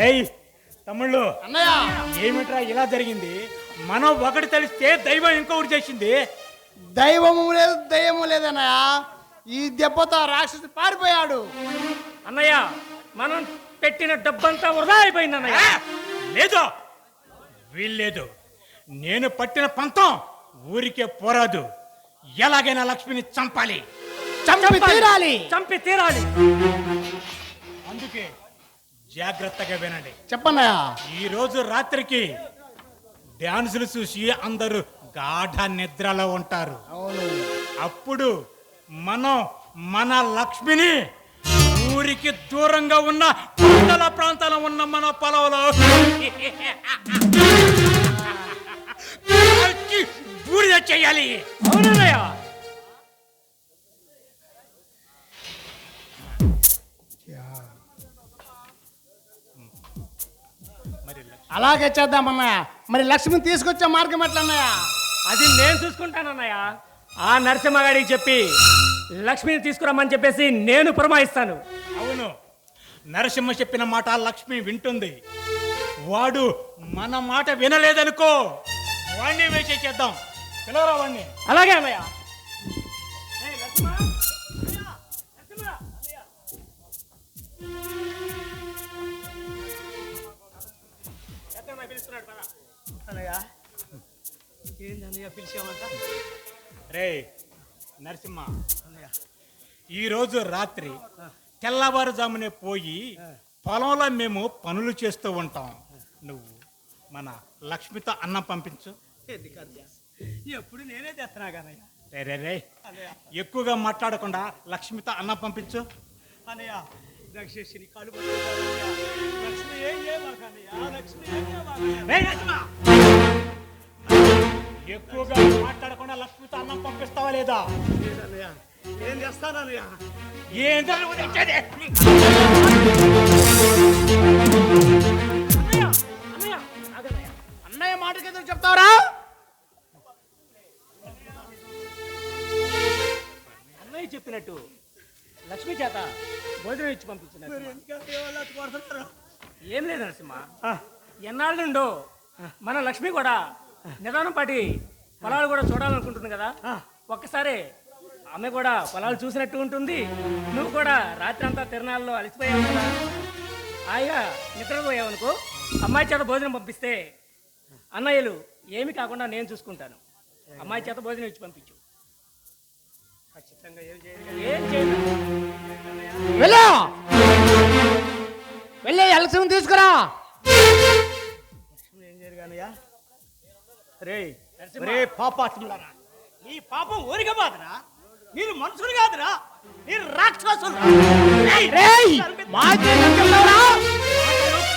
రేయ్ తమ్ముళ్ళు. అన్నయ్య. ఏమిట్రా ఇలా జరిగింది? మనం ఒకటి తెలిస్తే దైవం ఇంకొకటి చేసింది. దైవము లేదు దయ్యము లేదన్నయ్య ఈ దెబ్బతో రాక్షసు పారిపోయాడు. అన్నయ్య మనం పెట్టిన డబ్బంతా వృధా అయిపోయింది అన్నయ్య! లేదు. వీల్లేదు. నేను పట్టిన పంతం ఊరికే పోరాదు. ఎలాగైనా లక్ష్మిని చంపాలి. చంపి తీరాలి. చంపి తీరాలి. అందుకే జాగ్రత్తగా వినండి. చెప్పన్నయ్య ఈ రోజు రాత్రికి డాన్సులు చూసి అందరూ గాఢ నిద్రలో ఉంటారు. అవును. అప్పుడు మనం మన లక్ష్మిని ఊరికి దూరంగా ఉన్న కొండల ప్రాంతాల్లో ఉన్న మన పొలంలో చేయాలి. అవునన్నయ్య అలాగే చేద్దామన్నయ్య. మరి లక్ష్మిని తీసుకొచ్చే మార్గం ఎట్లా అన్నయ్య అది నేను చూసుకుంటానన్నయ్య. ఆ నరసింహగాడికి చెప్పి లక్ష్మిని తీసుకురమ్మని చెప్పేసి నేను పురమాయిస్తాను. అవును. నరసింహ చెప్పిన మాట లక్ష్మి వింటుంది. వాడు మన మాట వినలేదనుకో వాణ్ణి వేసే చేద్దాం. పిలవరా వాణ్ణి? అలాగే అన్నయ్య. ఏంది పిలిచామంట? రే నరసింహ ఈరోజు రాత్రి తెల్లవారుజామునే పోయి పొలంలో మేము పనులు చేస్తూ ఉంటాం. నువ్వు మన లక్ష్మితో అన్నం పంపించు. ఎప్పుడు నేనే చేస్తున్నా కన్నయ్య రే రే రే. ఎక్కువగా మాట్లాడకుండా లక్ష్మితో అన్నం పంపించు. అన్నయ్య దక్షిణి కాలు ఎక్కువగా మాట్లాడకుండా లక్ష్మితో అన్నం పంపిస్తావా లేదా? ఏం చేస్తానన్నయ్య? ఏంటో నువ్వు తెచ్చేది? అన్నయ్య! మాటకి ఎదురు చెప్తావరా? అన్నయ్య చెప్పినట్టు లక్ష్మి చేత భోజనం ఇచ్చి పంపించినట్టు. ఏం లేదు నరసింహ. ఎన్నాళ్ళ నుండో మన లక్ష్మి కూడా నిదానం పాటి పొలాలు కూడా చూడాలనుకుంటుంది కదా. ఒక్కసారి ఆమె కూడా పొలాలు చూసినట్టు ఉంటుంది. నువ్వు కూడా రాత్రి అంతా తిరణాల్లో అలసిపోయావు కదా. హాయిగా నిద్రపోయావు అనుకో అమ్మాయి చేత భోజనం పంపిస్తే అన్నయ్యలు ఏమి కాకుండా నేను చూసుకుంటాను. అమ్మాయి చేత భోజనం ఇచ్చి పంపించు. ఖచ్చితంగా ఏం చేయను ఏం వెళ్ళా! వెళ్ళే లక్ష్మి తీసుకురా! జరగానయ్యా రే రే పాపాత్ములారా నీ పాపం ఊరిక బాధరా మీరు మనుషులు కాదురా. మీరు రాక్షసులు.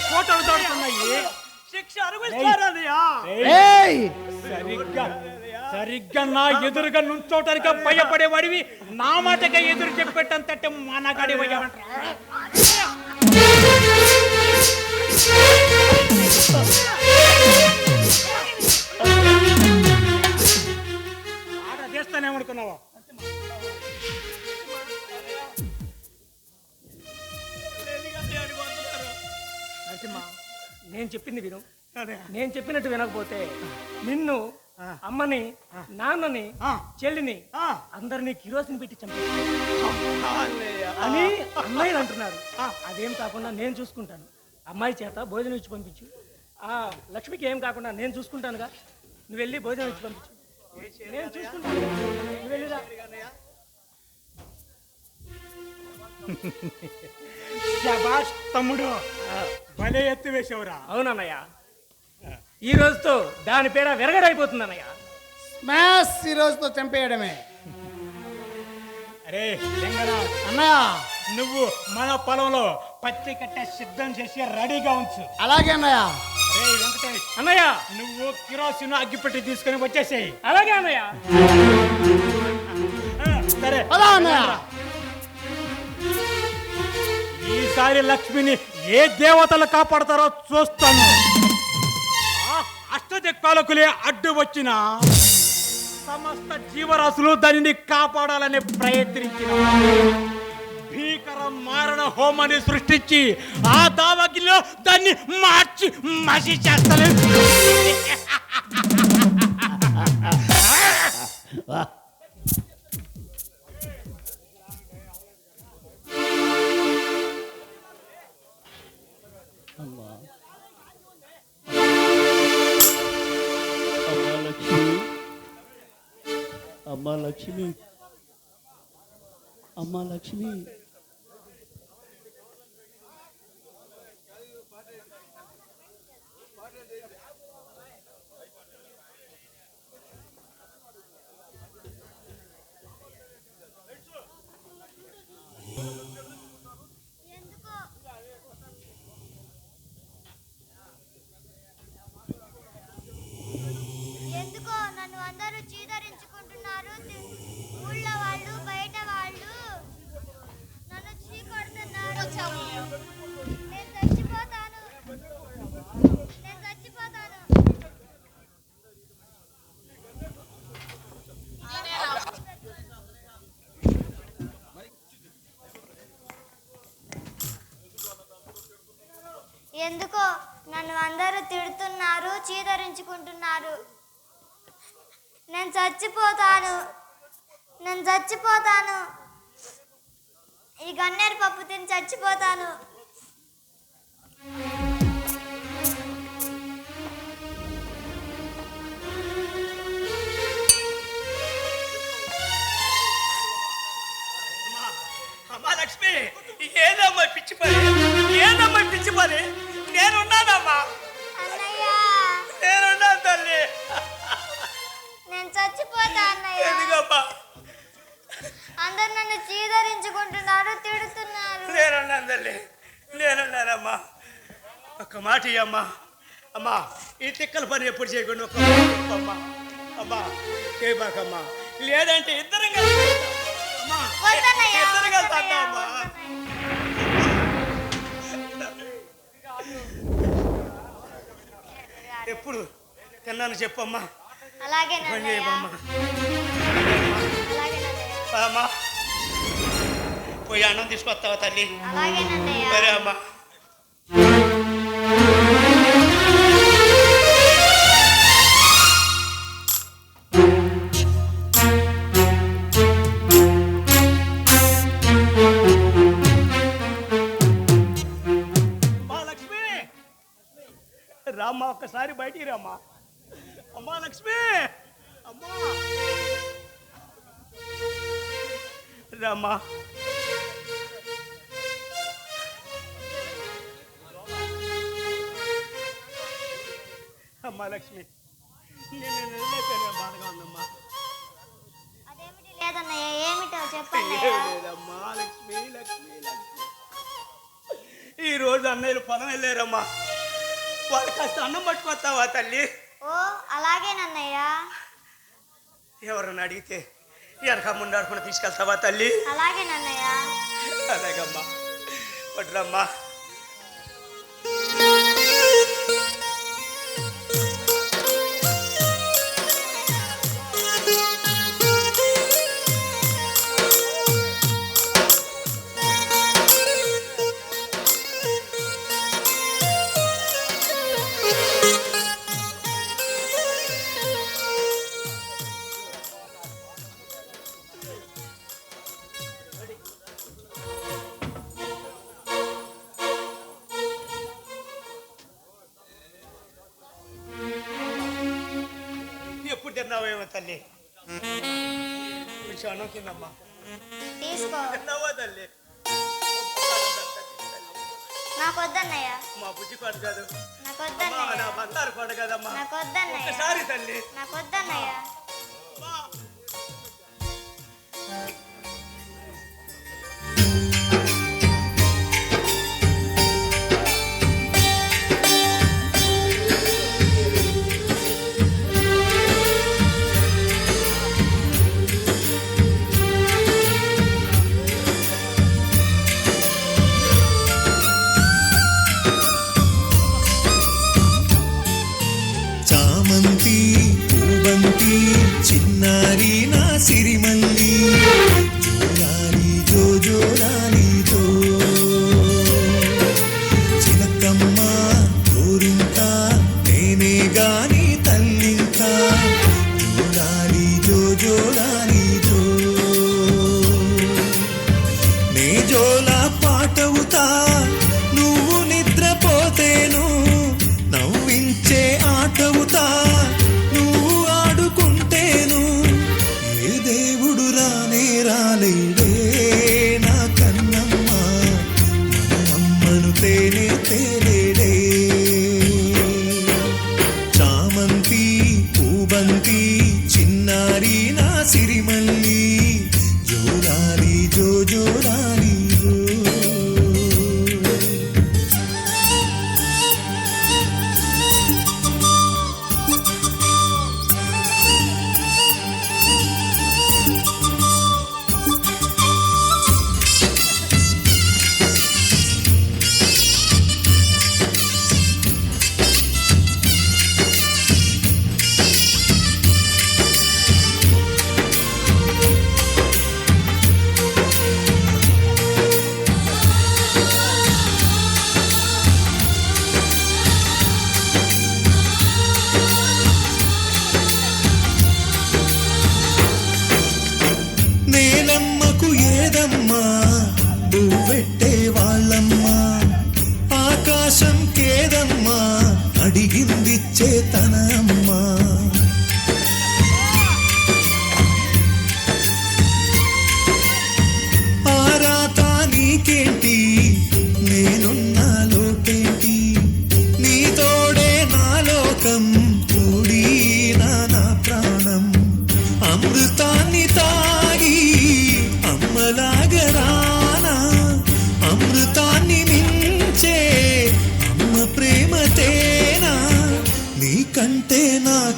ఫోటోలు తోడుతున్నాయి శిక్ష! సరిగ్గా సరిగ్గా నా ఎదురుగా నుంచోటానికి భయపడేవాడివి. నా మాటగా ఎదురు చెప్పేటంతటే మానగాడి నరసింహ నేను చెప్పింది విను. నేను చెప్పినట్టు వినకపోతే నిన్ను అమ్మని నాన్నని. చెల్లిని. అందరినీ కిరోసిన్ పెట్టి చంపి అని అమ్మాయిలు అంటున్నారు. అదేం కాకుండా నేను చూసుకుంటాను. అమ్మాయి చేత భోజనం ఇచ్చి పంపించు. ఆ లక్ష్మికి ఏం కాకుండా నేను చూసుకుంటానుగా. నువ్వు వెళ్ళి భోజనం ఇచ్చి పంపించు. నేను చూసుకుంటాను. నువ్వు వెళ్ళిరా శబాష్ తమ్ముడు భలే ఎత్తు వేసావురా. అవునన్నయ్య. ఈ రోజుతో దాని పేర విరగడైపోతుంది అన్నయ్య స్మాష్ ఈ రోజుతో చంపేయడమే. అరే అన్నయ్య. నువ్వు మన పొలంలో పత్తి కట్ట సిద్ధం చేసి రెడీగా ఉంచు. అలాగే అన్నయ్య. వెంకటేష్. అన్నయ్య! నువ్వు కిరోసిన్ అగ్గిపెట్టి తీసుకొని వచ్చేసేయి. అలాగే అన్నయ్య! ఆ, సరే. పదా అన్నయ్య. ఈసారి లక్ష్మిని ఏ దేవతలు కాపాడతారో చూస్తాను. ఆ అష్టదిక్పాలకులే అడ్డు వచ్చిన సమస్త జీవరాశులు దానిని కాపాడాలని ప్రయత్నించిన. భీకర మారణ హోమాన్ని సృష్టించి ఆ దావకిలో దాన్ని మార్చి మసి చేస్తలేదు. అమ్మా అమ్మా లక్ష్మి. అమ్మా లక్ష్మి అమ్మా లక్ష్మి ఎందుకో నన్ను అందరూ చీదరించుకుంటున్నారు. ఊళ్ళో వాళ్ళు బయట వాళ్ళు నన్ను చీ కొడుతున్నారు నేను చచ్చిపోతాను. నేను చచ్చిపోతాను. ఎందుకో నన్ను అందరూ తిడుతున్నారు చీదరించుకుంటున్నారు. నేను చచ్చిపోతాను. నేను చచ్చిపోతాను. ఈ గన్నేరు పప్పు తిని చచ్చిపోతాను. లక్ష్మి ఏదమ్మా పిచ్చి పని ఏదమ్మా పిచ్చి పని. నేనున్నానమ్మా. చీదరించుకుంటున్నారు తిడుతున్నారు నేనున్నాను తల్లి నేనున్నానమ్మా. ఒక్క మాట అమ్మా అమ్మా ఈ తిక్కల పని ఎప్పుడు చేయకుండా ఒక్క చెప్పమ్మా. అమ్మా చేయబాకమ్మా. లేదంటే ఇద్దరం కలిసి అమ్మా ఇద్దరం కలిసి అమ్మా. ఎప్పుడు తిన్నాను చెప్పమ్మా. అలాగే పని నన్నయ్య. పోయి అన్నం తీసుకొస్తావా తల్లి? సరే అమ్మా. రామ్మా ఒక్కసారి బయటికి రామ్మా. అమ్మా లక్ష్మి! అమ్మా! రామ్మా అమ్మా లక్ష్మి నేను బాధగా ఉందమ్మా. అదేమిటి లేదన్నయ్య? ఏమిటో లేదమ్మా లక్ష్మి లక్ష్మి లక్ష్మి. ఈ రోజు అన్నయ్యలు పొలం వెళ్ళారమ్మా. వాళ్ళు కాస్త అన్నం పట్టుకొస్తావా తల్లి? ఓ అలాగేనన్నయ్య. ఎవరన్నా అడిగితే వెనక ముండాడుకుని తీసుకెళ్తావా తల్లి? అలాగేనన్నయ్య. అలాగమ్మా. పట్టురమ్మా. తల్లి. కొంచెం అన్నం కిందమ్మా తీసుకో. తిన్నావా తల్లి? నాకు వద్దన్నయ్య మా బుజ్జి పాటు కాదు. నాకు అమ్మా, నా బంగారు పాట కదమ్మా. నాకు వద్దన్నయ్య ఒక్కసారి తల్లి. నాకు వద్దన్నయ్య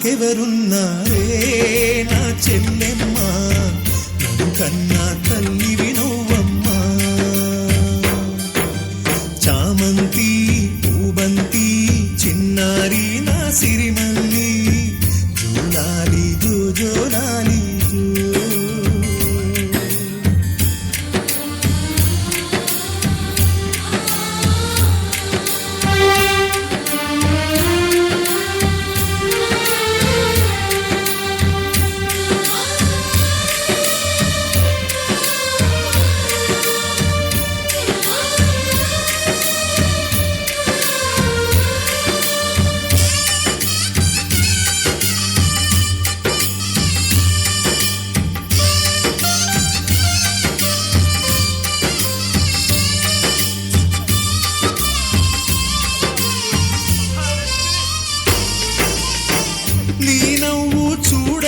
నాకెవరున్నారే? నా చెల్లెమ్మ నన్ను కన్నా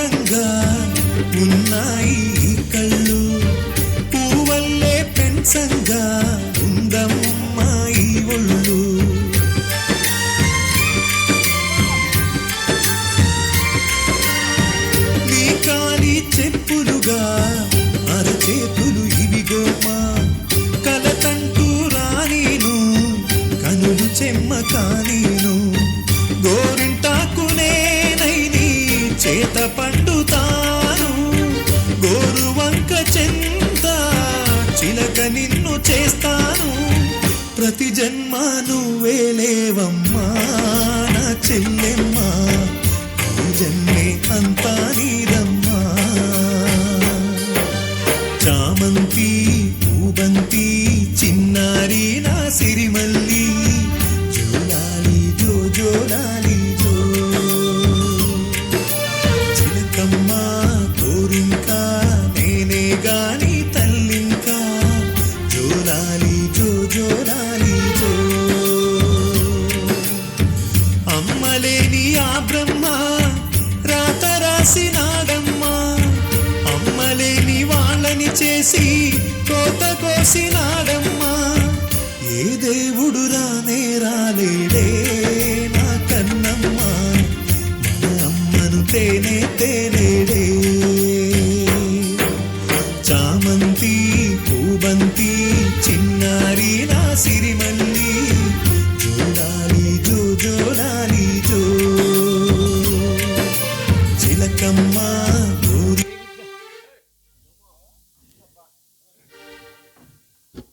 అందంగా ఉన్నాయి కళ్ళు. పూవల్లే పెంచంగా ఉందమ్మాయి ఒళ్ళు. నీ కాని చెప్పులుగా అరచేతులు ఇవిగోమా కలతంటూ రానీను. కనులు చెమ్మ కానీ దేవమ్మా నా చెల్లెమ్మా జన్మే అంతా నీదం இருக்கிறாளே